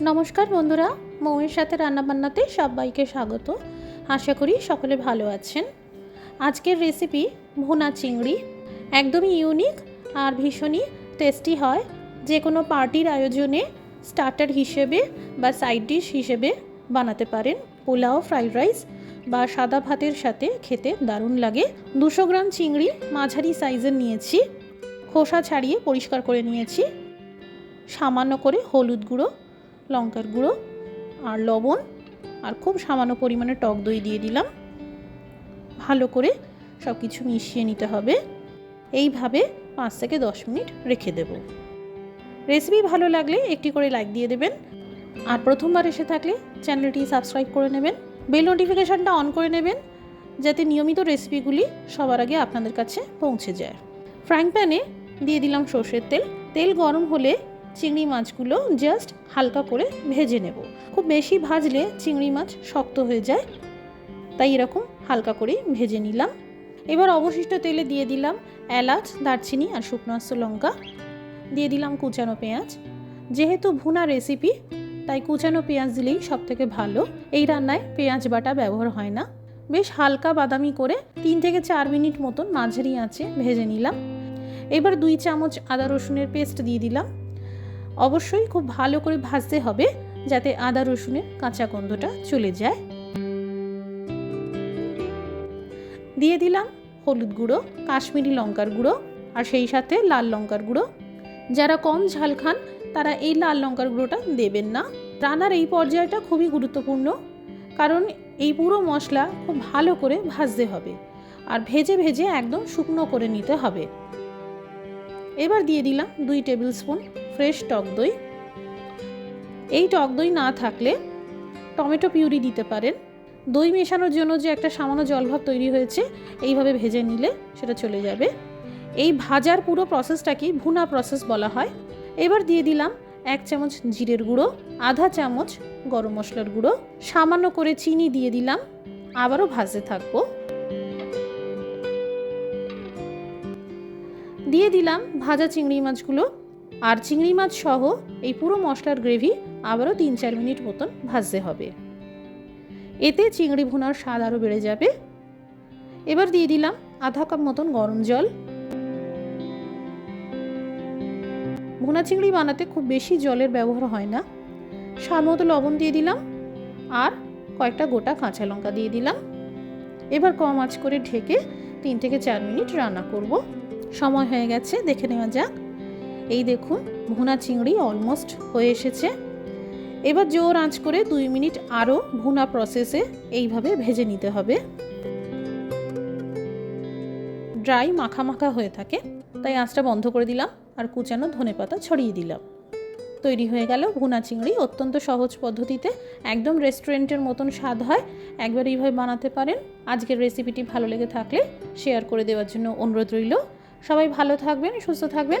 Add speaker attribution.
Speaker 1: নমস্কার বন্ধুরা মৌয়ের সাথে রান্নাবান্নাতে সবাইকে স্বাগত। আশা করি সকলে ভালো আছেন। আজকের রেসিপি ভুনা চিংড়ি। একদমই ইউনিক আর ভীষণই টেস্টি হয়। যে কোনো পার্টির আয়োজনে স্টার্টার হিসেবে বা সাইড ডিশ হিসেবে বানাতে পারেন। পোলাও ফ্রাইড রাইস বা সাদা ভাতের সাথে খেতে দারুণ লাগে। দুশো গ্রাম চিংড়ি মাঝারি সাইজের নিয়েছি। খোসা ছাড়িয়ে পরিষ্কার করে নিয়েছি। সামান্য করে হলুদ গুঁড়ো লঙ্কার গুঁড়ো আর লবণ আর খুব সামান্য পরিমাণে টক দই দিয়ে দিলাম। ভালো করে সব কিছু মিশিয়ে নিতে হবে। এইভাবে পাঁচ থেকে দশ মিনিট রেখে দেব। রেসিপি ভালো লাগলে একটি করে লাইক দিয়ে দেবেন। আর প্রথমবার এসে থাকলে চ্যানেলটি সাবস্ক্রাইব করে নেবেন। বেল নোটিফিকেশানটা অন করে নেবেন যাতে নিয়মিত রেসিপিগুলি সবার আগে আপনাদের কাছে পৌঁছে যায়। ফ্রাইং প্যানে দিয়ে দিলাম সর্ষের তেল। তেল গরম হলে চিংড়ি মাছগুলো জাস্ট হালকা করে ভেজে নেব। খুব বেশি ভাজলে চিংড়ি মাছ শক্ত হয়ে যায়, তাই এরকম হালকা করেই ভেজে নিলাম। এবার অবশিষ্ট তেলে দিয়ে দিলাম এলাচ, দারচিনি আর শুকনো লঙ্কা। দিয়ে দিলাম কুচানো পেঁয়াজ। যেহেতু ভুনা রেসিপি তাই কুচানো পেঁয়াজ দিলেই সব থেকে ভালো। এই রান্নায় পেঁয়াজ বাটা ব্যবহার হয় না। বেশ হালকা বাদামি করে তিন থেকে চার মিনিট মতন মাঝারি আঁচে ভেজে নিলাম। এবার দুই চামচ আদা রসুনের পেস্ট দিয়ে দিলাম। অবশ্যই খুব ভালো করে ভাজতে হবে যাতে আদা রসুনের কাঁচা গন্ধটা চলে যায়। দিয়ে দিলাম হলুদ গুঁড়ো, কাশ্মীরি লঙ্কার গুঁড়ো আর সেই সাথে লাল লঙ্কার গুঁড়ো। যারা কম ঝাল খান, তারা এই লাল লঙ্কার গুঁড়োটা দেবেন না। রান্নার এই পর্যায়টা খুবই গুরুত্বপূর্ণ, কারণ এই পুরো মশলা খুব ভালো করে ভাজতে হবে আর ভেজে ভেজে একদম শুকনো করে নিতে হবে। এবার দিয়ে দিলাম দুই টেবিল স্পুন ফ্রেশ টক দই। এই টক দই না থাকলে টমেটো পিউরি দিতে পারেন। দই মেশানোর জন্য যে একটা সামান্য জলভাব তৈরি হয়েছে, এইভাবে ভেজে নিলে সেটা চলে যাবে। এই ভাজার পুরো প্রসেসটাকেই ভুনা প্রসেস বলা হয়। এবার দিয়ে দিলাম এক চামচ জিরের গুঁড়ো, আধা চামচ গরম মশলার গুঁড়ো, সামান্য করে চিনি দিয়ে দিলাম, আবারও ভাজতে থাকব। দিয়ে দিলাম ভাজা চিংড়ি মাছগুলো। আর চিংড়ি মাছ সহ এই পুরো মশলার গ্রেভি আবারও তিন চার মিনিট মতন ভাজতে হবে। এতে চিংড়ি ভুনার স্বাদ আরও বেড়ে যাবে। এবার দিয়ে দিলাম আধা কাপ মতন গরম জল। ভুনা চিংড়ি বানাতে খুব বেশি জলের ব্যবহার হয় না। স্বাদ মতো লবণ দিয়ে দিলাম আর কয়েকটা গোটা কাঁচা লঙ্কা দিয়ে দিলাম। এবার কম আঁচ করে ঢেকে তিন থেকে চার মিনিট রান্না করব। সময় হয়ে গেছে, দেখে নেওয়া যাক। এই দেখুন, ভুনা চিংড়ি অলমোস্ট হয়ে এসেছে। এবার জোর আঁচ করে দুই মিনিট আরও ভুনা প্রসেসে এইভাবে ভেজে নিতে হবে। ড্রাই মাখা মাখা হয়ে থাকে, তাই আঁচটা বন্ধ করে দিলাম আর কুচানো ধনেপাতা ছড়িয়ে দিলাম। তৈরি হয়ে গেল ভুনা চিংড়ি, অত্যন্ত সহজ পদ্ধতিতে, একদম রেস্টুরেন্টের মতন স্বাদ হয়। একবার এইভাবে বানাতে পারেন। আজকের রেসিপিটি ভালো লেগে থাকলে শেয়ার করে দেওয়ার জন্য অনুরোধ রইল। সবাই ভালো থাকবেন, সুস্থ থাকবেন।